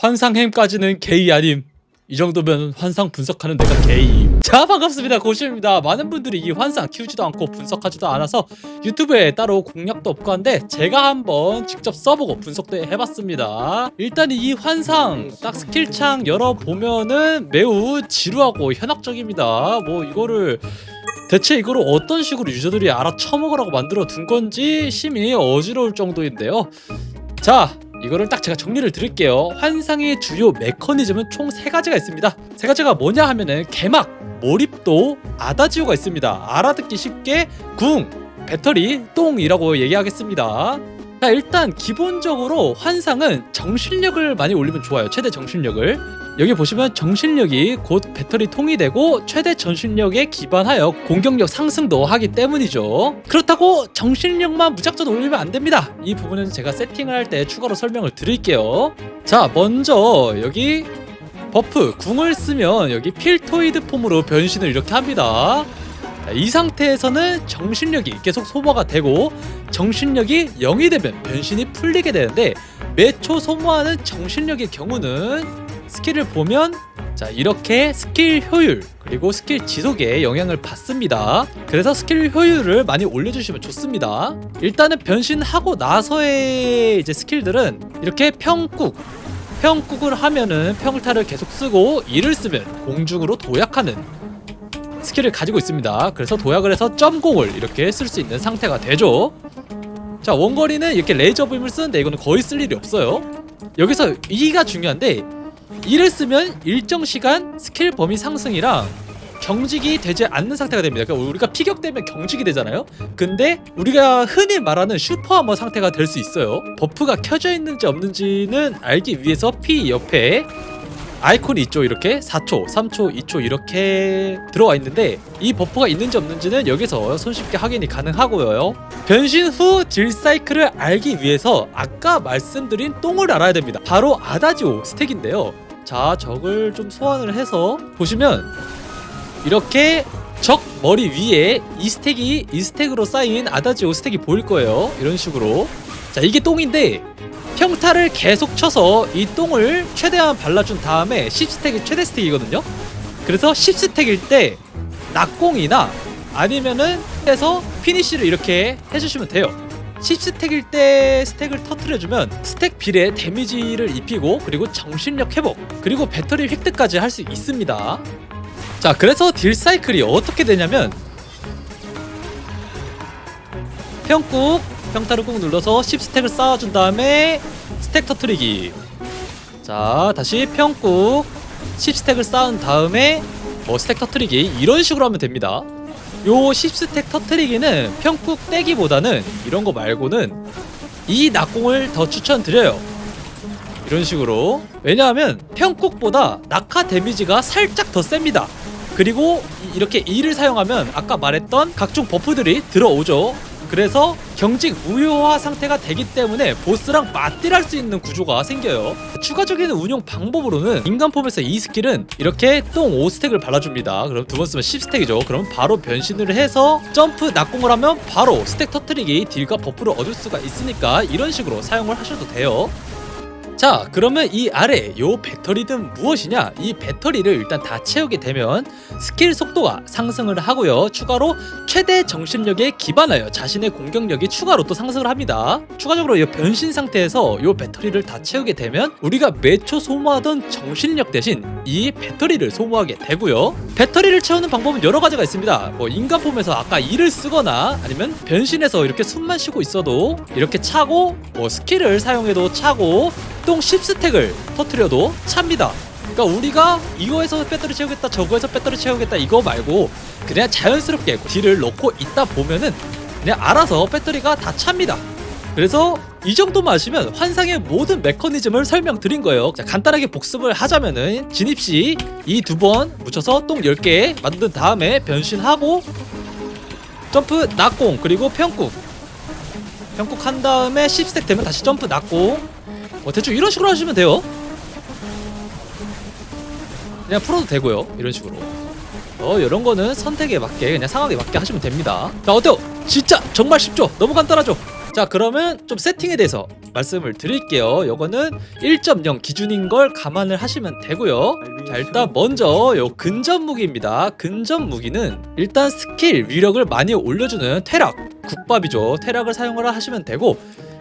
환상햄까지는 게이 아님. 이 정도면 환상 분석하는 내가 게이. 자 반갑습니다 고시입니다. 많은 분들이 이 환상 키우지도 않고 분석하지도 않아서 유튜브에 따로 공략도 없고 한데 제가 한번 직접 써보고 분석도 해봤습니다. 일단 이 환상 딱 스킬창 열어보면은 매우 지루하고 현혹적입니다. 뭐 이거를 대체 이거를 어떤 식으로 유저들이 알아 처먹으라고 만들어 둔 건지 심히 어지러울 정도인데요. 자, 이거를 딱 제가 정리를 드릴게요. 환상의 주요 메커니즘은 총 세 가지가 있습니다. 세 가지가 뭐냐 하면은 개막, 몰입도, 아다지오가 있습니다. 알아듣기 쉽게 궁, 배터리, 똥이라고 얘기하겠습니다. 자, 일단 기본적으로 환상은 정신력을 많이 올리면 좋아요. 최대 정신력을. 여기 보시면 정신력이 곧 배터리 통이 되고 최대 전신력에 기반하여 공격력 상승도 하기 때문이죠. 그렇다고 정신력만 무작정 올리면 안 됩니다. 이 부분은 제가 세팅을 할 때 추가로 설명을 드릴게요. 자, 먼저 여기 버프 궁을 쓰면 여기 필토이드 폼으로 변신을 이렇게 합니다. 자, 이 상태에서는 정신력이 계속 소모가 되고 정신력이 0이 되면 변신이 풀리게 되는데 매초 소모하는 정신력의 경우는 스킬을 보면 자 이렇게 스킬 효율 그리고 스킬 지속에 영향을 받습니다. 그래서 스킬 효율을 많이 올려주시면 좋습니다. 일단은 변신하고 나서의 이제 스킬들은 이렇게 평국 평국을 하면은 평타를 계속 쓰고 이를 쓰면 공중으로 도약하는 스킬을 가지고 있습니다. 그래서 도약을 해서 점공을 이렇게 쓸 수 있는 상태가 되죠. 자 원거리는 이렇게 레이저 빔을 쓰는데 이거는 거의 쓸 일이 없어요. 여기서 이가 중요한데 이를 쓰면 일정 시간 스킬 범위 상승이랑 경직이 되지 않는 상태가 됩니다. 그러니까 우리가 피격되면 경직이 되잖아요. 근데 우리가 흔히 말하는 슈퍼하머 상태가 될 수 있어요. 버프가 켜져 있는지 없는지는 알기 위해서 P 옆에 아이콘이 있죠. 이렇게 4초, 3초, 2초 이렇게 들어와 있는데 이 버프가 있는지 없는지는 여기서 손쉽게 확인이 가능하고요. 변신 후딜 사이클을 알기 위해서 아까 말씀드린 똥을 알아야 됩니다. 바로 아다지오 스택인데요. 자, 적을 좀 소환을 해서 보시면 이렇게 적 머리 위에 이 스택이 이 스택으로 쌓인 아다지오 스택이 보일 거예요. 이런 식으로. 자, 이게 똥인데 평타를 계속 쳐서 이 똥을 최대한 발라준 다음에 10스택이 최대 스택이거든요. 그래서 10스택일 때 낙공이나 아니면은 해서 피니쉬를 이렇게 해주시면 돼요. 10스택일 때 스택을 터트려주면 스택 비례 데미지를 입히고 그리고 정신력 회복 그리고 배터리 획득까지 할 수 있습니다. 자 그래서 딜 사이클이 어떻게 되냐면 평국 평타를 꾹 눌러서 10스택을 쌓아준 다음에 스택 터트리기. 자 다시 평국 10스택을 쌓은 다음에 어, 스택 터트리기. 이런 식으로 하면 됩니다. 요 10스택 터트리기는 평국 떼기보다는 이런 거 말고는 이 낙공을 더 추천드려요. 이런 식으로. 왜냐하면 평국보다 낙하 데미지가 살짝 더 셉니다 그리고 이- 이렇게 E를 사용하면 아까 말했던 각종 버프들이 들어오죠. 그래서 경직 무효화 상태가 되기 때문에 보스랑 맞딜할 수 있는 구조가 생겨요. 추가적인 운용 방법으로는 인간 폼에서 이 스킬은 이렇게 똥 5스택을 발라줍니다. 그럼 두 번 쓰면 10스택이죠. 그럼 바로 변신을 해서 점프 낙공을 하면 바로 스택 터트리기 딜과 버프를 얻을 수가 있으니까 이런 식으로 사용을 하셔도 돼요 자 그러면 이 아래 요 배터리든 무엇이냐? 이 배터리를 일단 다 채우게 되면 스킬 속도가 상승을 하고요. 추가로 최대 정신력에 기반하여 자신의 공격력이 추가로 또 상승을 합니다. 추가적으로 이 변신 상태에서 요 배터리를 다 채우게 되면 우리가 매초 소모하던 정신력 대신 이 배터리를 소모하게 되고요. 배터리를 채우는 방법은 여러 가지가 있습니다. 뭐 인간 폼에서 아까 이를 쓰거나 아니면 변신해서 이렇게 숨만 쉬고 있어도 이렇게 차고 뭐 스킬을 사용해도 차고 똥 10스택을 터트려도 찹니다. 그러니까 우리가 이거에서 배터리 채우겠다 저거에서 배터리 채우겠다 이거 말고 그냥 자연스럽게 딜을 넣고 있다 보면은 그냥 알아서 배터리가 다 찹니다. 그래서 이 정도만 하시면 환상의 모든 메커니즘을 설명드린 거예요. 자, 간단하게 복습을 하자면은 진입 시 이 두 번 묻혀서 똥 10개 만든 다음에 변신하고 점프 낙공 그리고 평국 평국 한 다음에 10스택 되면 다시 점프 낙공 뭐 대충 이런 식으로 하시면 돼요. 그냥 풀어도 되고요. 이런 식으로. 어, 이런 거는 선택에 맞게 그냥 상황에 맞게 하시면 됩니다. 자, 어때요? 진짜 정말 쉽죠? 너무 간단하죠? 자, 그러면 좀 세팅에 대해서 말씀을 드릴게요. 요거는 1.0 기준인 걸 감안을 하시면 되고요. 자 일단 먼저 요 근접 무기입니다. 근접 무기는 일단 스킬 위력을 많이 올려주는 퇴락 국밥이죠. 퇴락을 사용을 하시면 되고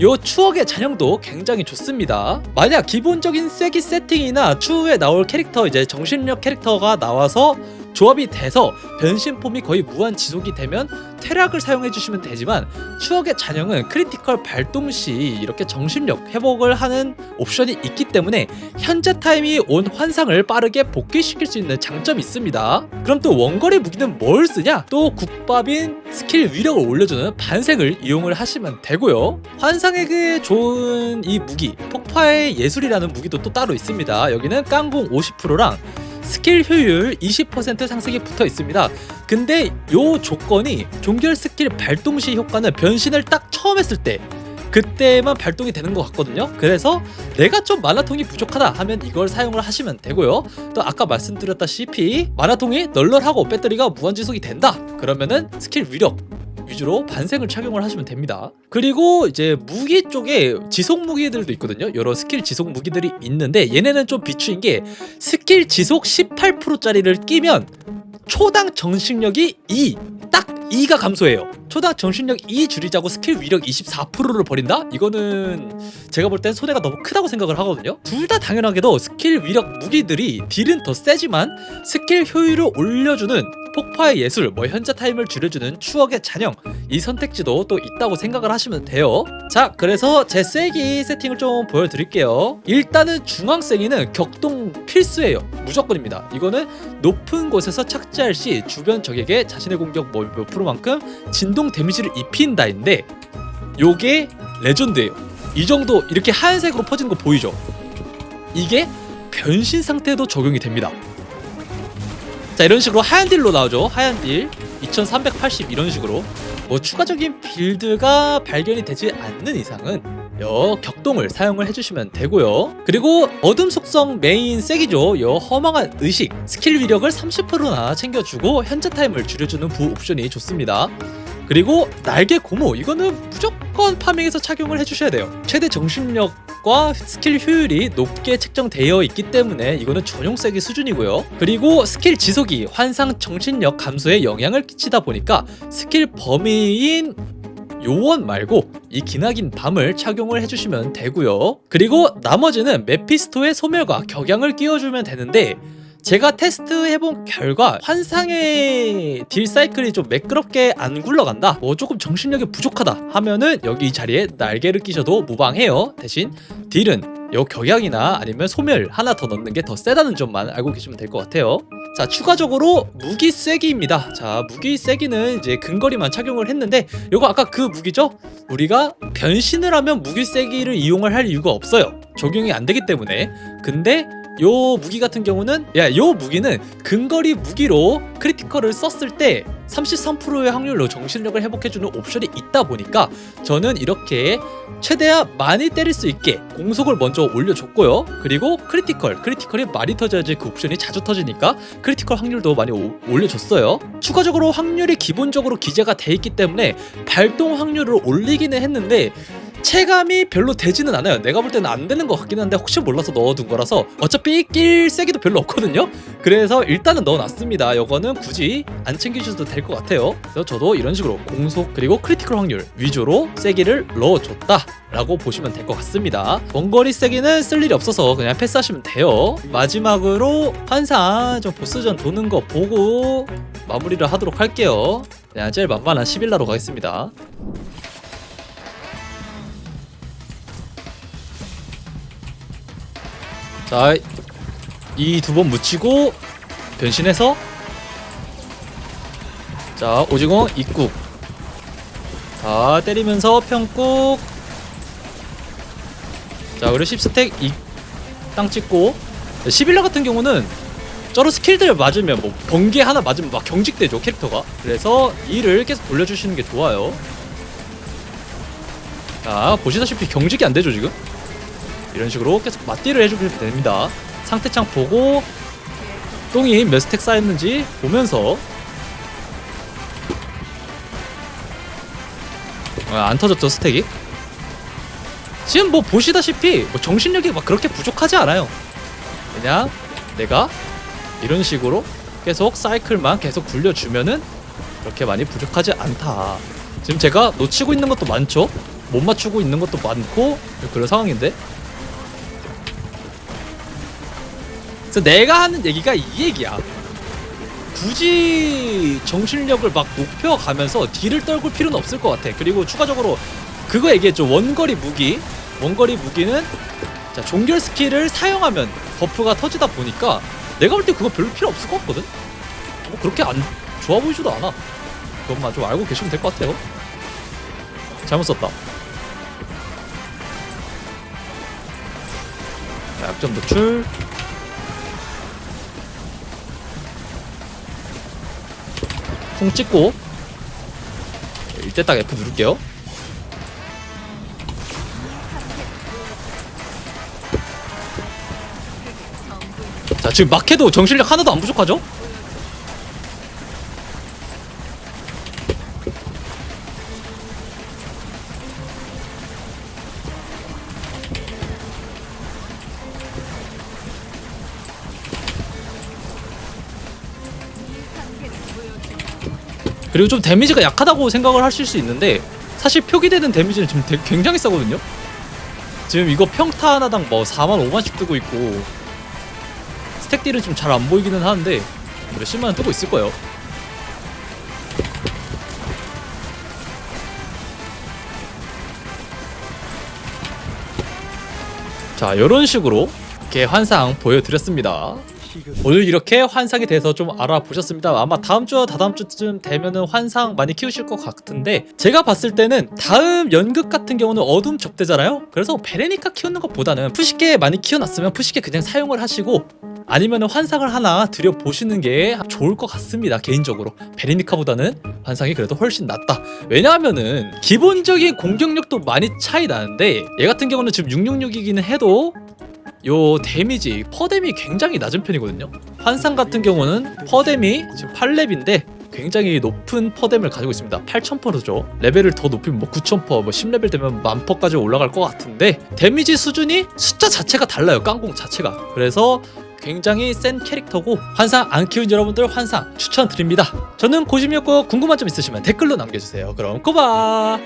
요 추억의 잔영도 굉장히 좋습니다. 만약 기본적인 쐐기 세팅이나 추후에 나올 캐릭터 이제 정신력 캐릭터가 나와서 조합이 돼서 변신 폼이 거의 무한 지속이 되면 퇴락을 사용해 주시면 되지만 추억의 잔영은 크리티컬 발동 시 이렇게 정신력 회복을 하는 옵션이 있기 때문에 현재 타임이 온 환상을 빠르게 복귀시킬 수 있는 장점이 있습니다. 그럼 또 원거리 무기는 뭘 쓰냐? 또 국밥인 스킬 위력을 올려주는 반색을 이용을 하시면 되고요. 환상에게 좋은 이 무기, 폭파의 예술이라는 무기도 또 따로 있습니다. 여기는 깡공 50%랑 스킬 효율 20% 상승이 붙어 있습니다. 근데 요 조건이 종결 스킬 발동 시 효과는 변신을 딱 처음 했을 때 그때만 발동이 되는 것 같거든요. 그래서 내가 좀 마라통이 부족하다 하면 이걸 사용을 하시면 되고요. 또 아까 말씀드렸다시피 마라통이 널널하고 배터리가 무한 지속이 된다. 그러면은 스킬 위력 위주로 반생을 착용을 하시면 됩니다. 그리고 이제 무기 쪽에 지속 무기들도 있거든요. 여러 스킬 지속 무기들이 있는데 얘네는 좀 비추인 게 스킬 지속 18%짜리를 끼면 초당 정신력이 2, 딱 2가 감소해요. 초당 정신력 2 줄이자고 스킬 위력 24%를 버린다? 이거는 제가 볼 땐 손해가 너무 크다고 생각을 하거든요. 둘 다 당연하게도 스킬 위력 무기들이 딜은 더 세지만 스킬 효율을 올려주는 폭파의 예술, 뭐 현자 타임을 줄여주는 추억의 잔영 이 선택지도 또 있다고 생각을 하시면 돼요. 자, 그래서 제 세기 세팅을 좀 보여드릴게요. 일단은 중앙 세기는 격동 필수예요. 무조건입니다. 이거는 높은 곳에서 착지할 시 주변 적에게 자신의 공격 뭐몇 프로 만큼 진동 데미지를 입힌다인데 요게 레전드예요. 이 정도 이렇게 하얀색으로 퍼지는 거 보이죠? 이게 변신 상태도 적용이 됩니다. 자 이런 식으로 하얀 딜로 나오죠 하얀 딜 2380 이런 식으로 뭐 추가적인 빌드가 발견이 되지 않는 이상은 여 격동을 사용을 해주시면 되고요. 그리고 어둠 속성 메인 색이죠. 여 허망한 의식 스킬 위력을 30%나 챙겨주고 현재 타임을 줄여주는 부 옵션이 좋습니다. 그리고 날개 고무 이거는 무조건 파밍에서 착용을 해주셔야 돼요. 최대 정신력 과 스킬 효율이 높게 책정되어 있기 때문에 이거는 전용 세기 수준이고요. 그리고 스킬 지속이 환상 정신력 감소에 영향을 끼치다 보니까 스킬 범위인 요원 말고 이 기나긴 밤을 착용을 해주시면 되고요. 그리고 나머지는 메피스토의 소멸과 격양을 끼워주면 되는데 제가 테스트 해본 결과 환상의 딜 사이클이 좀 매끄럽게 안 굴러간다. 뭐 조금 정신력이 부족하다 하면은 여기 이 자리에 날개를 끼셔도 무방해요. 대신 딜은 요 격양이나 아니면 소멸 하나 더 넣는 게 더 세다는 점만 알고 계시면 될 것 같아요. 자 추가적으로 무기 쐐기입니다. 자 무기 쐐기는 이제 근거리만 착용을 했는데 요거 아까 그 무기죠? 우리가 변신을 하면 무기 쐐기를 이용을 할 이유가 없어요. 적용이 안 되기 때문에. 근데 요 무기 같은 경우는 야 요 무기는 근거리 무기로 크리티컬을 썼을 때 33%의 확률로 정신력을 회복해주는 옵션이 있다 보니까 저는 이렇게 최대한 많이 때릴 수 있게 공속을 먼저 올려줬고요. 그리고 크리티컬 크리티컬이 많이 터져야지 그 옵션이 자주 터지니까 크리티컬 확률도 많이 오- 올려줬어요. 추가적으로 확률이 기본적으로 기재가 돼 있기 때문에 발동 확률을 올리기는 했는데 체감이 별로 되지는 않아요. 내가 볼 때는 안 되는 것 같긴 한데 혹시 몰라서 넣어둔 거라서 어차피 낄 세기도 별로 없거든요. 그래서 일단은 넣어놨습니다. 이거는 굳이 안 챙기셔도 될 것 같아요. 그래서 저도 이런 식으로 공속 그리고 크리티컬 확률 위주로 세기를 넣어줬다. 라고 보시면 될 것 같습니다. 원거리 세기는 쓸 일이 없어서 그냥 패스하시면 돼요. 마지막으로 환상 좀 보스전 도는 거 보고 마무리를 하도록 할게요. 그냥 제일 만만한 11라로 가겠습니다. 자, 이 두 번 묻히고 변신해서 자, 오징어 입국. 자, 때리면서 평국. 자, 그리고 10스택 이 땅 찍고 11라 같은 경우는 저런 스킬들 맞으면 뭐 번개 하나 맞으면 막 경직되죠 캐릭터가 그래서 이를 계속 돌려주시는 게 좋아요 자 보시다시피 경직이 안 되죠 지금 이런 식으로 계속 맞디를 해주면 됩니다. 상태창 보고 똥이 몇 스택 쌓였는지 보면서 아, 안 터졌죠 스택이 지금 뭐 보시다시피 뭐 정신력이 막 그렇게 부족하지 않아요. 그냥 내가 이런 식으로 계속 사이클만 계속 굴려주면은 그렇게 많이 부족하지 않다. 지금 제가 놓치고 있는 것도 많죠. 못 맞추고 있는 것도 많고 그런 상황인데. 그래서 내가 하는 얘기가 이 얘기야. 굳이 정신력을 막 높여가면서 딜을 떨굴 필요는 없을 것 같아. 그리고 추가적으로 그거 얘기했죠. 원거리 무기. 원거리 무기는 자 종결 스킬을 사용하면 버프가 터지다 보니까 내가 볼 때 그거 별로 필요 없을 것 같거든. 뭐 그렇게 안 좋아 보이지도 않아. 그것만 좀 알고 계시면 될 것 같아요. 잘못 썼다. 자, 약점 노출. 콩 찍고 이때 딱 F 누를게요. 자 지금 막해도 정신력 하나도 안 부족하죠? 그리고 좀 데미지가 약하다고 생각을 하실 수 있는데 사실 표기되는 데미지는 지금 되게 굉장히 싸거든요. 지금 이거 평타 하나당 뭐 4만 5만씩 뜨고 있고 스택 딜은 좀 잘 안 보이기는 하는데 몇십만 원 뜨고 있을 거예요. 자, 이런 식으로 이렇게 환상 보여드렸습니다. 오늘 이렇게 환상에 대해서 좀 알아보셨습니다. 아마 다음 주와 다다음 주쯤 되면은 환상 많이 키우실 것 같은데 제가 봤을 때는 다음 연극 같은 경우는 어둠 접대잖아요. 그래서 베레니카 키우는 것보다는 푸시케 많이 키워놨으면 푸시케 그냥 사용을 하시고 아니면 환상을 하나 들여보시는 게 좋을 것 같습니다. 개인적으로 베레니카보다는 환상이 그래도 훨씬 낫다. 왜냐하면은 기본적인 공격력도 많이 차이 나는데 얘 같은 경우는 지금 666이기는 해도 요 데미지 퍼뎀이 굉장히 낮은 편이거든요. 환상 같은 경우는 퍼뎀이 지금 8렙인데 굉장히 높은 퍼뎀을 가지고 있습니다. 8000%죠. 레벨을 더 높이면 뭐 9000%, 뭐 10레벨 되면 만퍼까지 올라갈 것 같은데 데미지 수준이 숫자 자체가 달라요 깡공 자체가. 그래서 굉장히 센 캐릭터고 환상 안 키운 여러분들 환상 추천드립니다. 저는 고심이었고 궁금한 점 있으시면 댓글로 남겨주세요. 그럼 꼬바